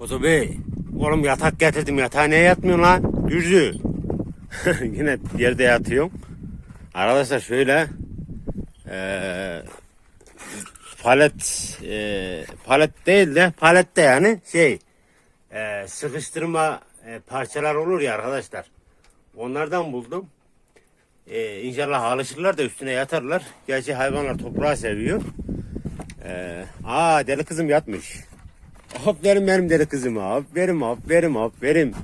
Ozo Bey, oğlum yatak getirdim yatağa niye yatmıyorsun lan? Dürzü. Yine yerde yatıyorum. Arkadaşlar şöyle eee palet eee, palet değil de palette yani şey eee, sıkıştırma eee, parçalar olur ya arkadaşlar. Onlardan buldum. Eee inşallah alışırlar da üstüne yatarlar. Gerçi hayvanlar toprağı seviyor. Eee aa deli kızım yatmış. Aferin benim deli kızıma. Aferin, aferin, aferin.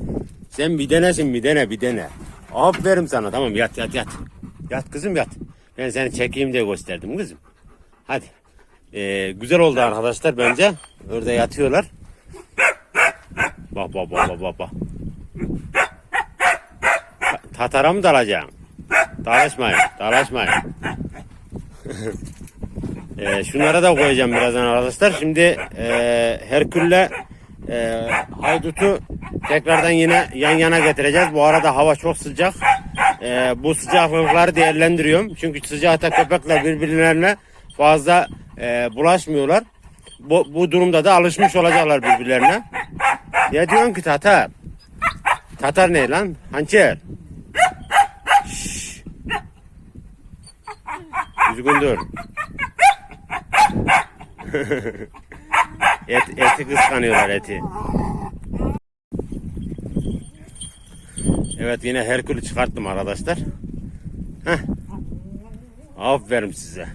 Sen bir denesin bir dene bir dene. Aferin sana tamam yat yat yat. Yat kızım yat. Ben seni çekeyim diye gösterdim kızım. Hadi. Ee, güzel oldu arkadaşlar bence. Orada yatıyorlar. Bak bak bak bak bak. bak. Ta- Tatara mı dalacaksın? Dalaşmayın, dalaşmayın. Ee, şunlara da koyacağım birazdan arkadaşlar. Şimdi e, Herkül'le e, Haydut'u tekrardan yine yan yana getireceğiz. Bu arada hava çok sıcak. E, bu sıcaklıkları değerlendiriyorum. Çünkü sıcakta köpekler birbirlerine fazla e, bulaşmıyorlar. Bu, bu durumda da alışmış olacaklar birbirlerine. Ya diyorsun ki Tatar? Tatar ne lan? Hançer. Şşş. Düzgün dur. Et, eti kıskanıyorlar eti. Evet yine Herkül'ü çıkarttım arkadaşlar. Heh. Aferin size.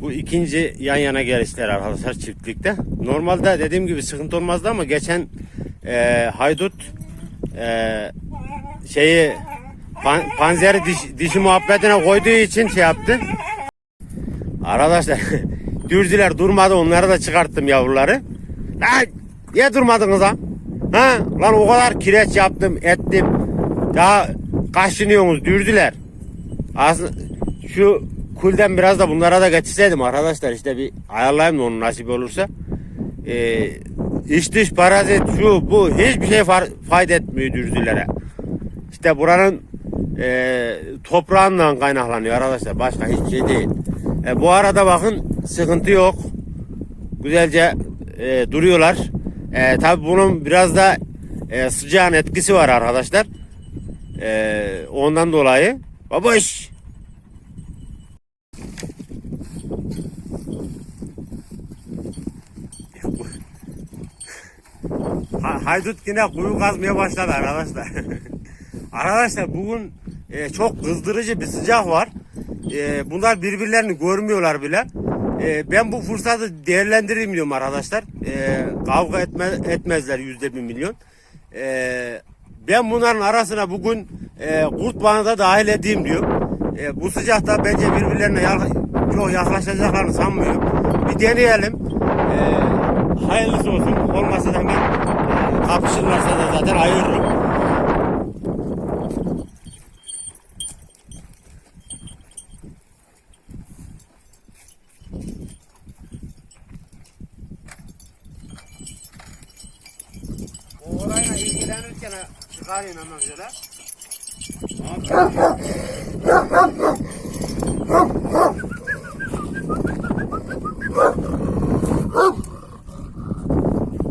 Bu ikinci yan yana gelişler arkadaşlar çiftlikte. Normalde dediğim gibi sıkıntı olmazdı ama geçen e, haydut e, şeyi pan, panzeri diş, dişi muhabbetine koyduğu için şey yaptı. Arkadaşlar dürzüler durmadı onları da çıkarttım yavruları. Lan niye durmadınız lan? Ha? Lan o kadar kireç yaptım ettim. Daha kaşınıyorsunuz dürdüler. Aslında şu kulden biraz da bunlara da getirseydim arkadaşlar işte bir ayarlayayım da onun nasip olursa. Ee, iç dış parazit şu bu hiçbir şey fayda etmiyor dürzülere. İşte buranın e, toprağından kaynaklanıyor arkadaşlar. Başka hiçbir şey değil. E, bu arada bakın sıkıntı yok. Güzelce e, duruyorlar. E, Tabi bunun biraz da e, sıcağın etkisi var arkadaşlar. E, ondan dolayı. Babuş. Ha- Haydut yine kuyu kazmaya başladı arkadaşlar. arkadaşlar bugün e, çok kızdırıcı bir sıcak var. E, bunlar birbirlerini görmüyorlar bile. E, ben bu fırsatı değerlendireyim diyorum arkadaşlar. E, kavga etme, etmezler yüzde bir milyon. E, ben bunların arasına bugün e, kurt bağını da dahil edeyim diyorum. E, bu sıcakta bence birbirlerine yak- çok yaklaşacaklarını sanmıyorum. Bir deneyelim. E, hayırlısı olsun. Olmasa da hemen e, kapışırlarsa da zaten ayırırım. O orayla ilgilenirken çıkarayım hemen şöyle.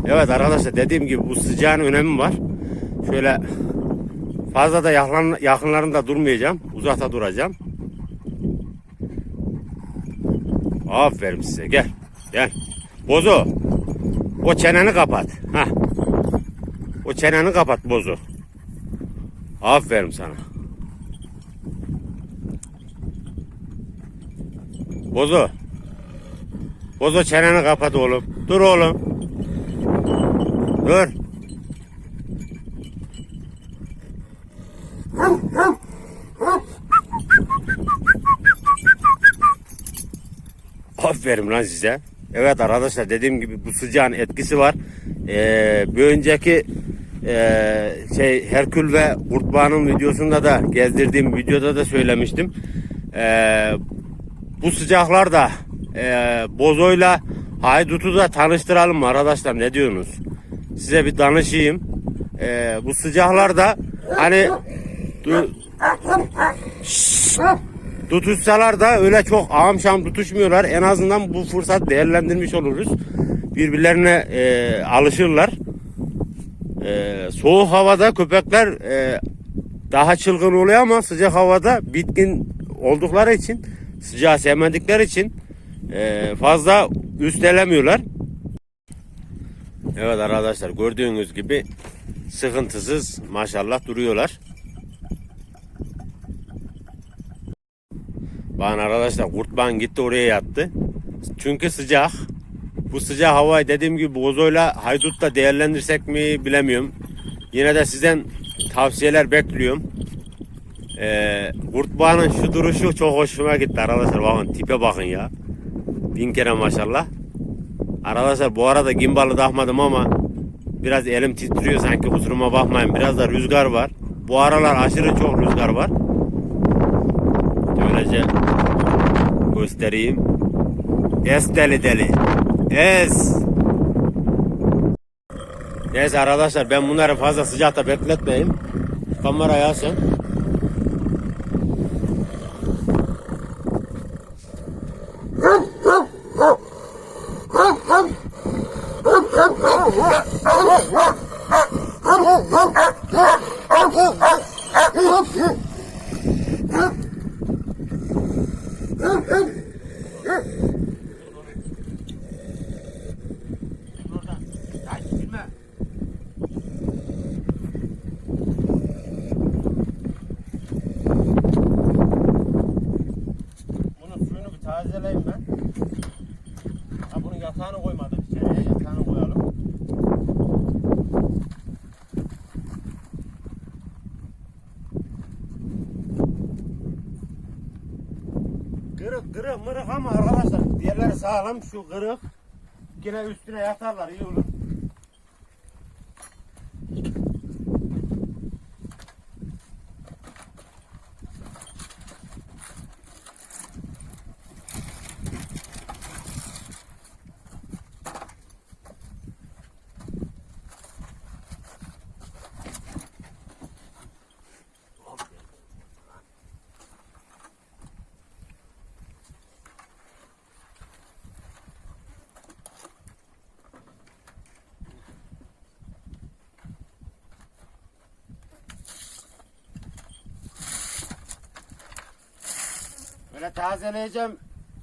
Evet arkadaşlar dediğim gibi bu sıcağın önemi var. Şöyle fazla da yakın, yakınlarında durmayacağım. Uzakta duracağım. Aferin size gel. Gel. Bozo. O çeneni kapat. Hah. O çeneni kapat bozu. Aferin sana. Bozu. Bozu çeneni kapat oğlum. Dur oğlum. Dur. Aferin lan size. Evet arkadaşlar dediğim gibi bu sıcağın etkisi var. Ee, bir önceki e, şey Herkül ve Kurtbağ'ın videosunda da gezdirdiğim videoda da söylemiştim. Ee, bu sıcaklarda e, Bozo'yla Haydut'u da tanıştıralım mı arkadaşlar ne diyorsunuz? Size bir danışayım. Ee, bu sıcaklarda hani du- tutuşsalar da öyle çok ağam tutuşmuyorlar. En azından bu fırsat değerlendirmiş oluruz. Birbirlerine e, alışırlar. Ee, soğuk havada köpekler e, daha çılgın oluyor ama sıcak havada bitkin oldukları için sıcağı sevmedikleri için e, fazla üstelemiyorlar. Evet arkadaşlar gördüğünüz gibi sıkıntısız maşallah duruyorlar. Bana arkadaşlar kurtban gitti oraya yattı. Çünkü sıcak. Bu sıcak havayı dediğim gibi bozoyla haydutla değerlendirsek mi bilemiyorum. Yine de sizden tavsiyeler bekliyorum. Ee, kurtbağanın şu duruşu çok hoşuma gitti arkadaşlar. Bakın tipe bakın ya. Bin kere maşallah. Arkadaşlar bu arada gimbalı takmadım ama biraz elim titriyor sanki kusuruma bakmayın. Biraz da rüzgar var. Bu aralar aşırı çok rüzgar var. Böylece göstereyim. Es deli deli. Es. Neyse arkadaşlar ben bunları fazla sıcakta bekletmeyeyim. Kamerayı alsın. Bunun suyunu bir tazeleyeyim ben. Ha bunun yatağını koymadık içeriye. Yatağını koyalım. Kırık kırık mırık ama arkadaşlar diğerleri sağlam şu kırık. Yine üstüne yatarlar iyi olur. Böyle tazeleyeceğim.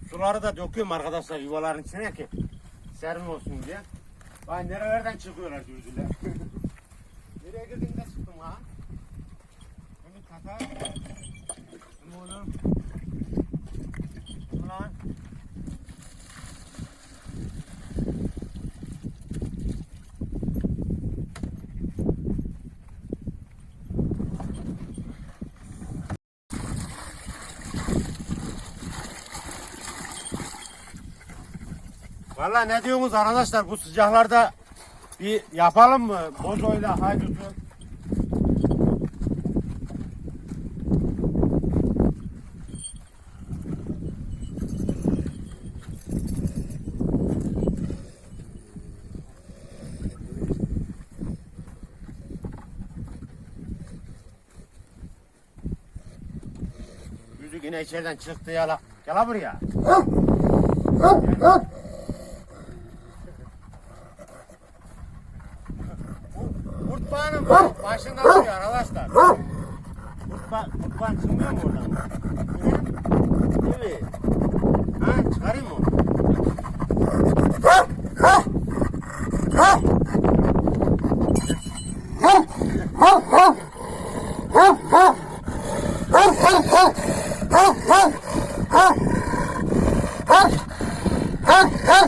Suları da döküyorum arkadaşlar yuvaların içine ki serin olsun diye. Vay nerelerden çıkıyorlar dürdüler. Nereye girdiğinde çıktım ha? Bunu kata. Bunu oğlum. Valla ne diyorsunuz arkadaşlar bu sıcaklarda bir yapalım mı? Bozoyla haydutu. Yüzük yine içeriden çıktı yala. Gel buraya. Kurtbağanın başında duruyor arkadaşlar. Kurtba, kurtbağan çıkmıyor mu oradan? Evet. Ha çıkarayım mı?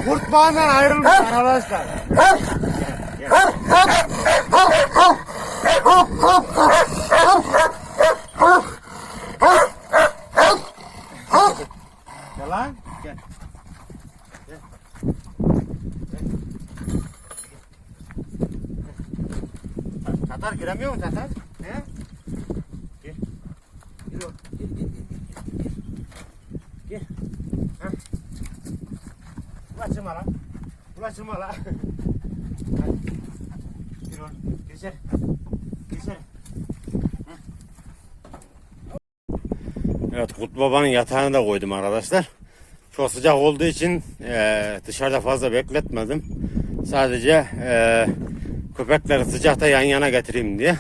Kurtbağından ayrılmış arkadaşlar. Gel. Gel. Gel. Tatar giremiyor mu Tatar? He? Gel. Gel. oğlum. Gel, gel, gel, gel, gel. Gel. Heh. Ulaşırma lan. Ulaşırma lan. Gel oğlum. Geçer. Geçer. Evet Kut Baba'nın yatağını da koydum arkadaşlar. Çok sıcak olduğu için e, dışarıda fazla bekletmedim. Sadece e, Köpekleri sıcakta yan yana getireyim diye.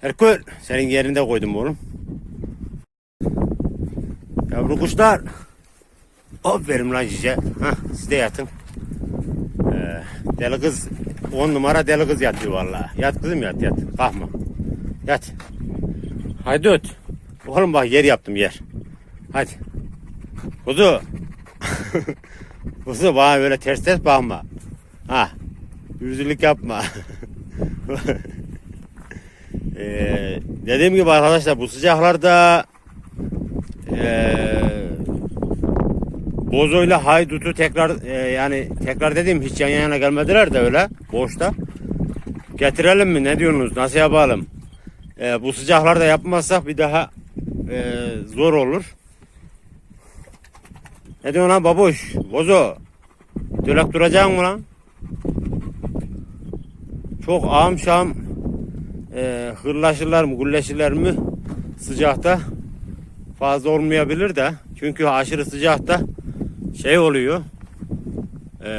Herkül senin yerinde koydum oğlum. Yavru kuşlar. Aferin lan cice. Hah siz de yatın. Ee, deli kız 10 numara deli kız yatıyor vallahi. Yat kızım yat yat. Kalkma. Yat. Haydi öt. Oğlum bak yer yaptım yer. Hadi. Kuzu. Kuzu bana böyle ters ters bakma. Ha. Yüzlülük yapma. ee, dediğim gibi arkadaşlar bu sıcaklarda ee, Bozo'yla Haydut'u tekrar e, yani tekrar dedim hiç yan yana gelmediler de öyle boşta. Getirelim mi ne diyorsunuz nasıl yapalım? E, bu sıcaklarda yapmazsak bir daha e, zor olur. Ne diyorsun lan babuş? Bozo. Dölek duracaksın mı lan? Çok ağım şam e, hırlaşırlar mı gülleşirler mi sıcakta fazla olmayabilir de çünkü aşırı sıcakta şey oluyor e,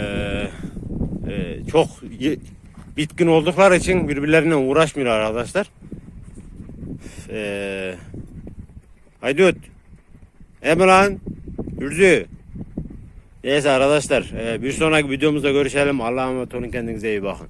e, çok bitkin oldukları için birbirlerine uğraşmıyor arkadaşlar. E, haydi öt. Mi lan? Ürzü. Neyse arkadaşlar e, bir sonraki videomuzda görüşelim. Allah'a emanet olun kendinize iyi bakın.